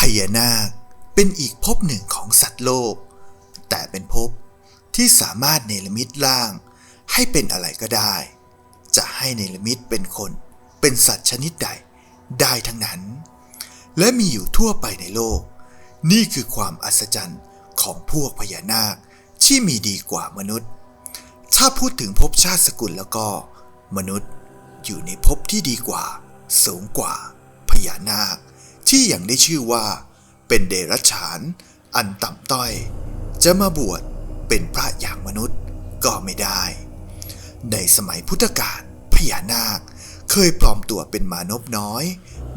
พญานาคเป็นอีกภพหนึ่งของสัตว์โลก แต่เป็นภพที่สามารถเนรมิตร่าง ให้เป็นอะไรก็ได้ จะให้เนรมิตเป็นคน เป็นสัตว์ชนิดใดได้ทั้งนั้น และมีอยู่ทั่วไปในโลก นี่คือความอัศจรรย์ของพวกพญานาคที่มีดีกว่ามนุษย์ ถ้าพูดถึงภพชาติสกุลแล้วก็ มนุษย์อยู่ในภพที่ดีกว่า สูงกว่าพญานาค ที่ยังได้ชื่อว่า เป็นเดรัจฉาน อันต่ำต้อย จะมาบวชเป็นพระอย่างมนุษย์ก็ไม่ได้ ในสมัยพุทธกาลพญานาคเคยปลอมตัวเป็นมานพน้อย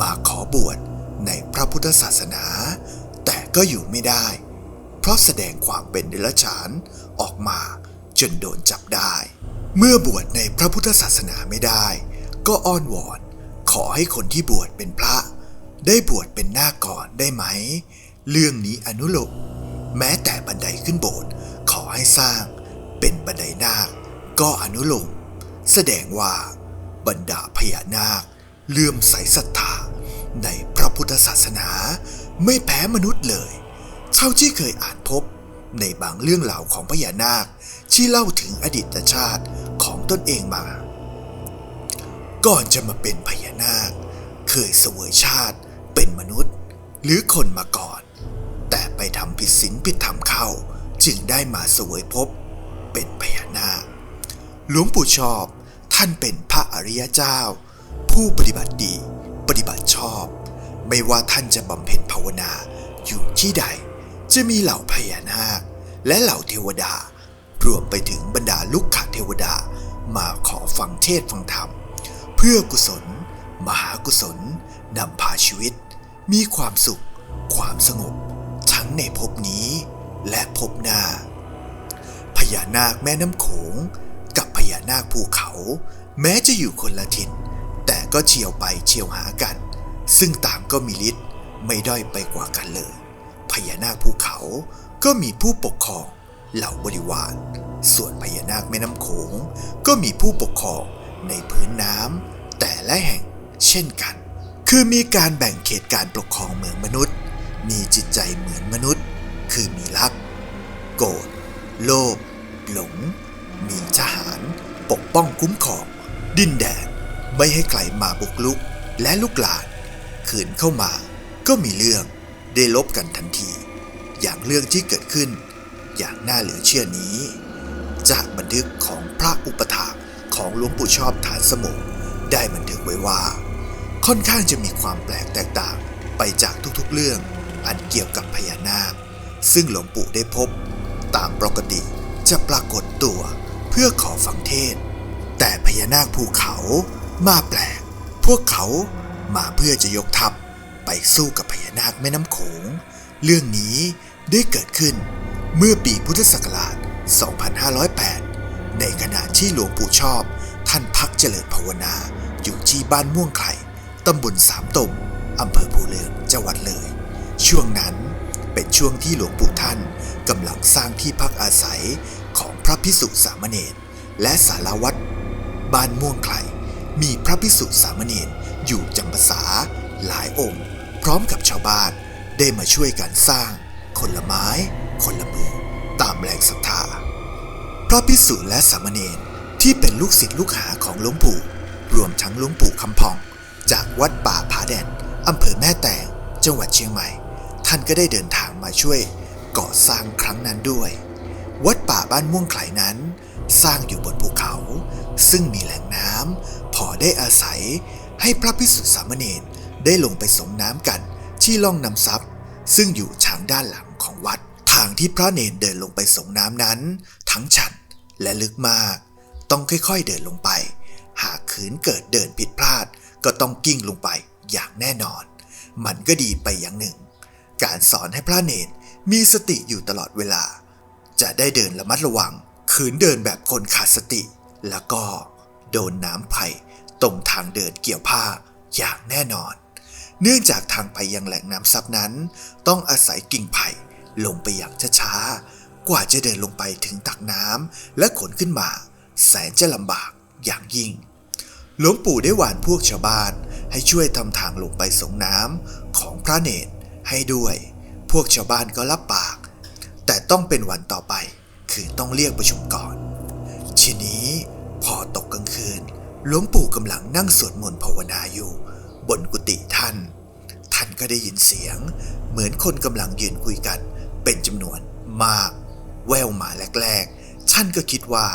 มาขอบวชในพระพุทธศาสนา แต่ก็อยู่ไม่ได้ เพราะแสดงความเป็นเดรัจฉานออกมาจนโดนจับได้ เมื่อบวชในพระพุทธศาสนาไม่ได้ ก็อ้อนวอนขอให้คนที่บวชเป็นพระ ได้บวชเป็นนาคก่อนได้ไหม เรื่องนี้อนุโลมแม้แต่บันไดขึ้นโบสถ์ขอให้สร้างเป็นบันไดนาค ก็อนุโลมแสดงว่าบรรดาพญานาคเลื่อมใสศรัทธาในพระพุทธศาสนาไม่แพ้มนุษย์เลย เท่าที่เคยอ่านพบในบางเรื่องราของพญานาคที่เล่าถึงอดีตชาติของตนเองมา ก่อนจะมาเป็นพญานาค เคยเสวยชาติ เป็นมนุษย์ หรือคนมาก่อน แต่ไปทำผิดศีลผิดธรรมเข้า จึงได้มาเสวยภพเป็นพญานาคหลวงปู่ชอบท่านเป็นพระอริยเจ้า ผู้ปฏิบัติดี ปฏิบัติชอบ ไม่ว่าท่านจะบำเพ็ญภาวนาอยู่ที่ใด จะมีเหล่าพญานาค และเหล่าเทวดา รวมไปถึงบรรดาลูกขเทวดามาขอฟังเทศฟังธรรม เพื่อกุศล มหากุศลนำพาชีวิต มีความสุข ความสงบ ทั้งในภพนี้และภพหน้า พญานาคแม่น้ำโขง กับพญานาคภูเขา แม้จะอยู่คนละทิศแต่ก็เฉียวไปเฉียวหากัน ซึ่งต่างก็มีฤทธิ์ไม่ด้อยไปกว่ากันเลย พญานาคภูเขาก็มีผู้ปกครองเหล่าบริวาร ส่วนพญานาคแม่น้ำโขง ก็มีผู้ปกครองในพื้นน้ำแต่ละแห่งเช่นกัน คือมีการแบ่งเขตการปกครองเมือนมนุษย์ มีจิตใจเหมือนมนุษย์ คือมีรัก โกรธ โลภ หลง มีทหาร ปกป้องคุ้มครอง ดินแดน ไม่ให้ใครมาบุกลุก และลุกลานขืนเข้ามา ก็มีเรื่อง ได้ลบกันทันที อย่างเรื่องที่เกิดขึ้น อย่างน่าเหลือเชื่อนี้ จากบันทึกของพระอุปถาของหลวงปู่ชอบฐานสมุได้บันทึกไว้ว่า ค่อนข้างจะมีความแปลกแตกต่างไปจากทุกๆเรื่องอันเกี่ยวกับพญานาค ซึ่งหลวงปู่ได้พบ ตามปกติจะปรากฏตัวเพื่อขอฟังเทศ แต่พญานาคภูเขามาแปลก พวกเขามาเพื่อจะยกทัพไปสู้กับพญานาคแม่น้ำโขง เรื่องนี้ได้เกิดขึ้นเมื่อปีพุทธศักราช 2508 ในขณะที่หลวงปู่ชอบท่านพักเจริญภาวนาอยู่ที่บ้านม่วงไข่ ตำบลสามตมอำเภอภูเรือจังหวัดเลย ช่วงนั้นเป็นช่วงที่หลวงปู่ท่านกำลังสร้างที่พักอาศัยของพระพิสุสามเณรและสารวัตรบ้านม่วงไข่มีพระพิสุสามเณรอยู่จำพรรษาหลายองค์ พร้อมกับชาวบ้านได้มาช่วยกันสร้าง คนละไม้ คนละมือ ตามแรงศรัทธาพระพิสุและสามเณรที่เป็นลูกศิษย์ลูกหาของหลวงปู่ รวมทั้งหลวงปู่คำพอง จากวัดป่าผาแดนอำเภอแม่แตงจังหวัดเชียงใหม่ ท่านก็ได้เดินทางมาช่วยก่อสร้างครั้งนั้นด้วย วัดป่าบ้านม่วงไขลนั้น สร้างอยู่บนภูเขา ซึ่งมีแหล่งน้ำพอได้อาศัยให้พระพิสุสามเณรได้ลงไปสงน้ำกันที่ล่องน้ำซับซึ่งอยู่ทางด้านหลังของวัด ทางที่พระเนรเดินลงไปสงน้ำนั้น ทั้งชันและลึกมาก ต้องค่อยๆเดินลงไป หากขืนเกิดเดินผิดพลาด ก็ต้องกิ้งลงไปอย่างแน่นอน มันก็ดีไปอย่างหนึ่ง การสอนให้พระเนรมีสติอยู่ตลอดเวลา จะได้เดินระมัดระวังขืนเดินแบบคนขาดสติ แล้วก็โดนน้ำไผ่ตรงทางเดินเกี่ยวผ้าอย่างแน่นอน เนื่องจากทางไปยังแหล่งน้ำซับนั้น ต้องอาศัยกิ่งไผ่ลงไปอย่างช้าๆ กว่าจะเดินลงไปถึงตักน้ำและขนขึ้นมา แสนจะลำบากอย่างยิ่ง หลวงปู่ได้หวานพวกชาวบ้านให้ช่วยทำทางลงไปสงน้ำของพระเนตรให้ด้วย พวกชาวบ้านก็รับปาก แต่ต้องเป็นวันต่อไป คือต้องเรียกประชุมก่อน ทีนี้พอตกกลางคืน หลวงปู่กำลังนั่งสวดมนต์ภาวนาอยู่ บนกุฏิท่าน ท่านก็ได้ยินเสียง เหมือนคนกำลังยืนคุยกัน เป็นจำนวนมาก แววมาแรกๆท่านก็คิดว่า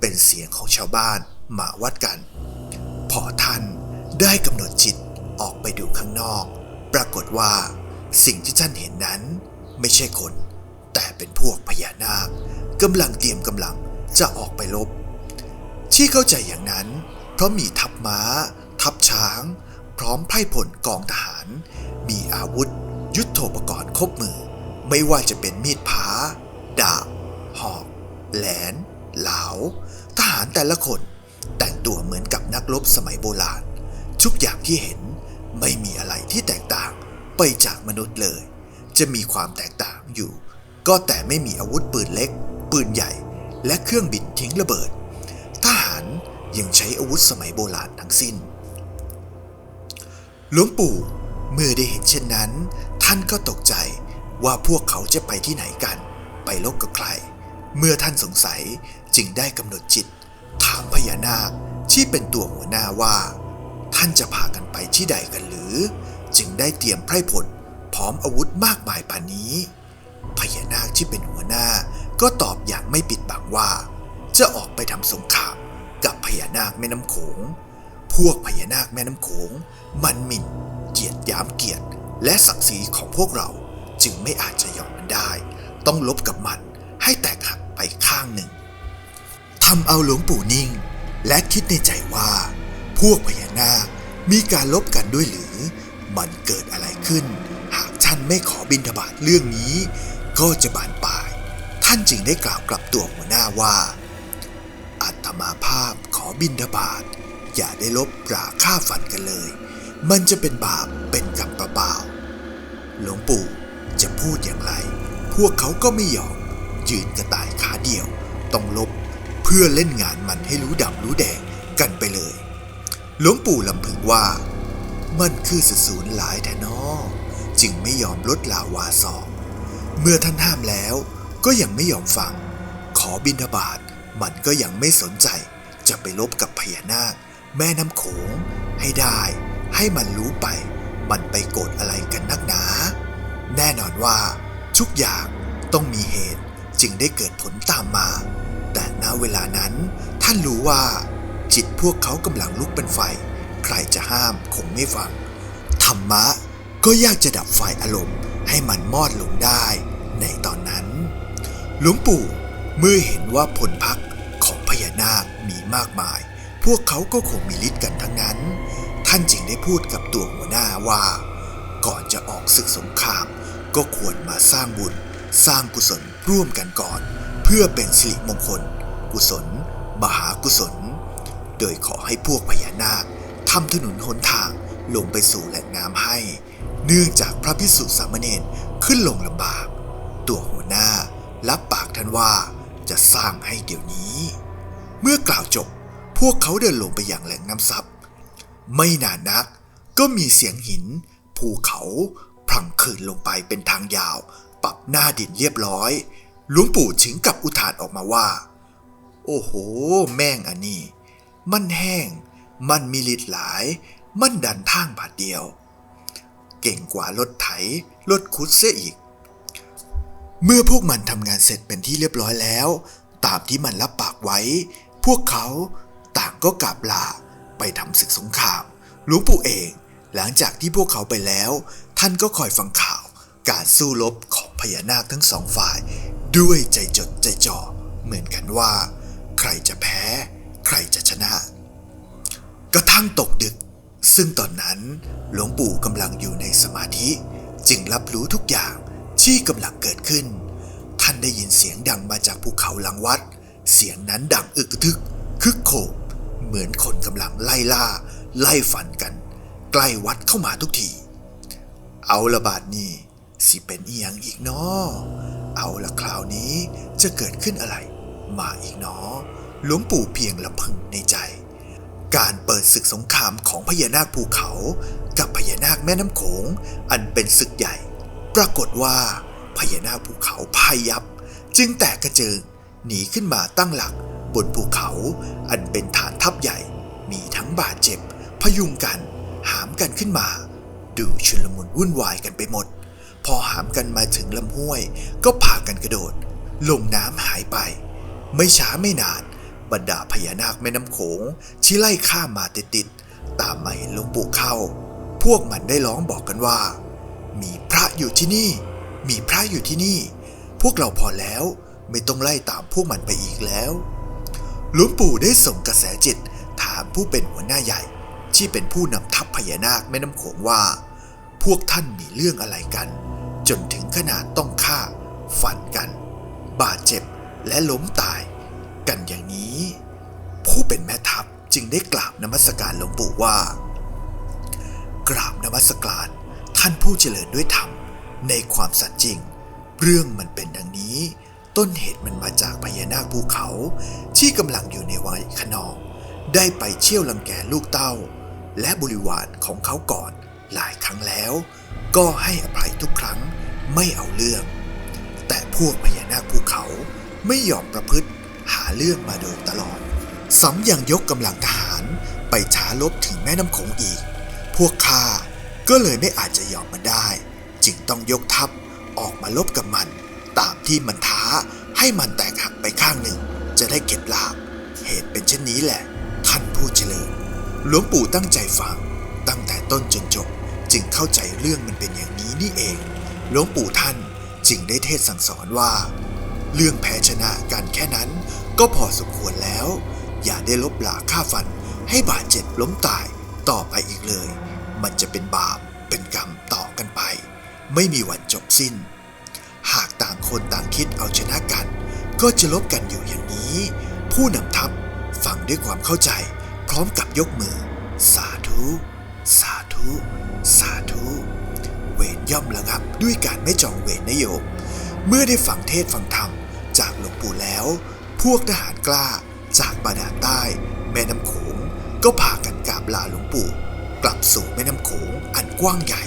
เป็นเสียงของชาวบ้านมาวัดกัน พอท่านได้กำหนดจิตออกไปดูข้างนอก ปรากฏว่าสิ่งที่ท่านเห็นนั้น ไม่ใช่คน แต่เป็นพวกพญานาคกำลังเตรียมกำลังจะออกไปลบ ที่เข้าใจอย่างนั้น เพราะมีทัพม้า ทัพช้าง พร้อมไพร่พลกองทหาร มีอาวุธ ยุทโธปกรณ์ครบมือ ไม่ว่าจะเป็นมีดผาดาบหอกแหลน เหลาทหารแต่ละคน ตัวเหมือนกับนักรบสมัยโบราณ ทุกอย่างที่เห็นไม่มีอะไรที่แตกต่างไปจากมนุษย์เลย จะมีความแตกต่างอยู่ ก็แต่ไม่มีอาวุธปืนเล็ก ปืนใหญ่ และเครื่องบินทิ้งระเบิด ทหารยังใช้อาวุธสมัยโบราณทั้งสิ้น หลวงปู่เมื่อได้เห็นเช่นนั้น ท่านก็ตกใจว่าพวกเขาจะไปที่ไหนกัน ไปลบกับใคร เมื่อท่านสงสัยจึงได้กำหนดจิต ถามพญานาค ที่เป็นตัวหัวหน้าว่า ท่านจะพากันไปที่ใดกันหรือ จึงได้เตรียมไพร่ผลพร้อมอาวุธมากมายปานนี้ พญานาคที่เป็นหัวหน้าก็ตอบอย่างไม่ปิดบังว่า จะออกไปทำสงครามกับพญานาคแม่น้ำโขง พวกพญานาคแม่น้ำโขง มันหมิ่น เกียรติยามเกียรติและศักดิ์ศรีของพวกเราจึงไม่อาจจะยอมมันได้ ต้องลบกับมันให้แตกหักไปข้างหนึ่งทำเอาหลวงปู่นิ่ง และคิดในใจว่า พวกพญานาคมีการลบกันด้วยหรือ มันเกิดอะไรขึ้น หากท่านไม่ขอบินทบาทเรื่องนี้ ก็จะบานปลาย ท่านจึงได้กล่าวกลับตัวหัวหน้าว่า อัตมาภาพขอบินทบาทอย่าได้ลบปราฆ่าฟันกันเลย มันจะเป็นบาปเป็นกรรมเปล่าหลวงปู่จะพูดอย่างไร พวกเขาก็ไม่ยอม ยืนกระต่ายขาเดียว ต้องลบ พื่อเล่นงานมันให้รู้ดำรู้แดงกันไปเลย หลวงปู่ลำพึงว่า มันคือสสูนหลายแทนอจึงไม่ยอมลดลาวาสอกเมื่อท่านห้ามแล้วก็ยังไม่ยอมฟัง ขอบินทบาทมันก็ยังไม่สนใจ จะไปลบกับพญานาค แม่น้ำโขงให้ได้ ให้มันรู้ไป มันไปโกรธอะไรกันนักหนา แน่นอนว่า ทุกอย่างต้องมีเหตุจึงได้เกิดผลตามมา แต่ณเวลานั้น ท่านรู้ว่า จิตพวกเขากำลังลุกเป็นไฟ ใครจะห้ามคงไม่ฟัง ธรรมะก็ยากจะดับไฟอารมณ์ให้มันมอดลงได้ ในตอนนั้น หลวงปู่เมื่อเห็นว่าผลพักของพญานาคมีมากมาย พวกเขาก็คงมีฤทธิ์กันทั้งนั้น ท่านจึงได้พูดกับตัวหัวหน้าว่า ก่อนจะออกศึกสงคราม ก็ควรมาสร้างบุญ สร้างกุศลร่วมกันก่อน พื่อเป็นสิริมงคล กุศล มหากุศล โดยขอให้พวกพญานาคทำถนนหนทางลงไปสู่แหล่งน้ำให้ เนื่องจากพระพิสุสามเณรขึ้นลงลำบาก ตัวหัวหน้ารับปากท่านว่าจะสร้างให้เดี๋ยวนี้ เมื่อกล่าวจบ พวกเขาเดินลงไปอย่างแหล่งน้ำซับไม่นานนัก ก็มีเสียงหิน ภูเขาพลังคืนลงไปเป็นทางยาว ปรับหน้าดินเรียบร้อย หลวงปู่ถึงกับอุทานออกมาว่า โอ้โห แม่งอันนี้ มันแห้ง มันมีฤทธิ์หลาย มันดันทางบาทเดียว เก่งกว่ารถไถ รถคุดเสียอีก เมื่อพวกมันทำงานเสร็จเป็นที่เรียบร้อยแล้ว ตามที่มันรับปากไว้ พวกเขาต่างก็กลับลาไปทำศึกสงคราม หลวงปู่เองหลังจากที่พวกเขาไปแล้ว ท่านก็คอยฟังข่าว การสู้รบของพญานาคทั้งสองฝ่าย ด้วยใจจดใจจ่อเหมือนกันว่า ใครจะแพ้ ใครจะชนะ กระทั่งตกดึก ซึ่งตอนนั้นหลวงปู่กำลังอยู่ในสมาธิ จึงรับรู้ทุกอย่างที่กำลังเกิดขึ้น ท่านได้ยินเสียงดังมาจากภูเขาหลังวัด เสียงนั้นดังอึกทึก คึกโครมเหมือนคนกำลังไล่ล่า ไล่ฟันกัน ใกล้วัดเข้ามาทุกที เอาละบาดนี้สิเป็นอีหยังอีกเนาะ เอาละคราวนี้จะเกิดขึ้นอะไร มาอีกเนาะหลวงปู่เพียงลำพึงในใจ การเปิดศึกสงครามของพญานาคภูเขา กับพญานาคแม่น้ำโขง อันเป็นศึกใหญ่ ปรากฏว่าพญานาคภูเขาพายับ จึงแตกกระเจิง หนีขึ้นมาตั้งหลัก บนภูเขา อันเป็นฐานทัพใหญ่ มีทั้งบาดเจ็บ พยุงกัน หามกันขึ้นมา ดูชุลมุนวุ่นวายกันไปหมด พอหามกันมาถึงลำห้วย ก็พากันกระโดด ลงน้ำหายไป ไม่ช้าไม่นาน บรรดาพญานาคแม่น้ำโขงที่ไล่ข้ามาติดๆตามมาเห็นหลวงปู่เข้า พวกมันได้ร้องบอกกันว่า มีพระอยู่ที่นี่ มีพระอยู่ที่นี่ พวกเราพอแล้วไม่ต้องไล่ตามพวกมันไปอีกแล้วหลวงปู่ได้ส่งกระแสจิตถามผู้เป็นหัวหน้าใหญ่ ที่เป็นผู้นำทัพพญานาคแม่น้ำโขงว่า พวกท่านมีเรื่องอะไรกัน จนถึงขนาดต้องฆ่าฟันกัน บาดเจ็บและล้มตาย กันอย่างนี้ ผู้เป็นแม่ทัพจึงได้กราบนมัสการหลวงปู่ว่า กราบนมัสการท่านผู้เจริญด้วยธรรมในความสัตย์จริง เรื่องมันเป็นดังนี้ ต้นเหตุมันมาจากพญานาคภูเขา ที่กำลังอยู่ในวัยขนอง ได้ไปเชี่ยวลังแกลูกเต้า และบริวารของเขาก่อนหลายครั้งแล้ว ก็ให้อภัยทุกครั้ง ไม่เอาเรื่อง แต่พวกพญานาคภูเขาไม่ยอมประพฤติหาเรื่องมาโดยตลอดซ้ำยังยกกำลังทหารไปช้าลบถึงแม่น้ำโขงอีก พวกข้าก็เลยไม่อาจจะยอมมันได้ จึงต้องยกทัพออกมาลบกับมัน ตามที่มันท้าให้มันแตกหักไปข้างหนึ่ง จะได้เก็บลาบเหตุเป็นเช่นนี้แหละ ท่านผู้เจริญหลวงปู่ตั้งใจฟัง ตั้งแต่ต้นจนจบ จึงเข้าใจเรื่องมันเป็นอย่างนี้นี่เอง หลวงปู่ท่านจึงได้เทศสั่งสอนว่า เรื่องแพ้ชนะกันแค่นั้นก็พอสมควรแล้ว อย่าได้ลบหลาฆ่าฟันให้บาดเจ็บล้มตายต่อไปอีกเลย มันจะเป็นบาปเป็นกรรมต่อกันไป ไม่มีวันจบสิ้น หากต่างคนต่างคิดเอาชนะกัน ก็จะลบกันอยู่อย่างนี้ ผู้นำทัพฟังด้วยความเข้าใจ พร้อมกับยกมือ สาธุ สาธุ ย่อมระงับด้วยการไม่จองเวรนโยม เมื่อได้ฟังเทศฟังธรรมจากหลวงปู่แล้ว พวกทหารกล้าจากบาดาลใต้ แม่น้ำโขงก็พากันกราบลาหลวงปู่ กลับสู่แม่น้ำโขงอันกว้างใหญ่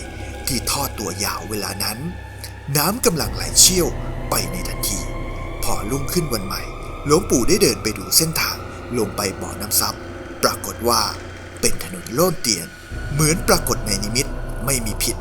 ที่ทอดตัวยาวเวลานั้น น้ำกำลังไหลเชี่ยวไปในทันที พอรุ่งขึ้นวันใหม่หลวงปู่ได้เดินไปดูเส้นทางลงไปบ่อน้ำซับปรากฏว่าเป็นถนนโล่นเตียน เหมือนปรากฏในนิมิตไม่มีผิด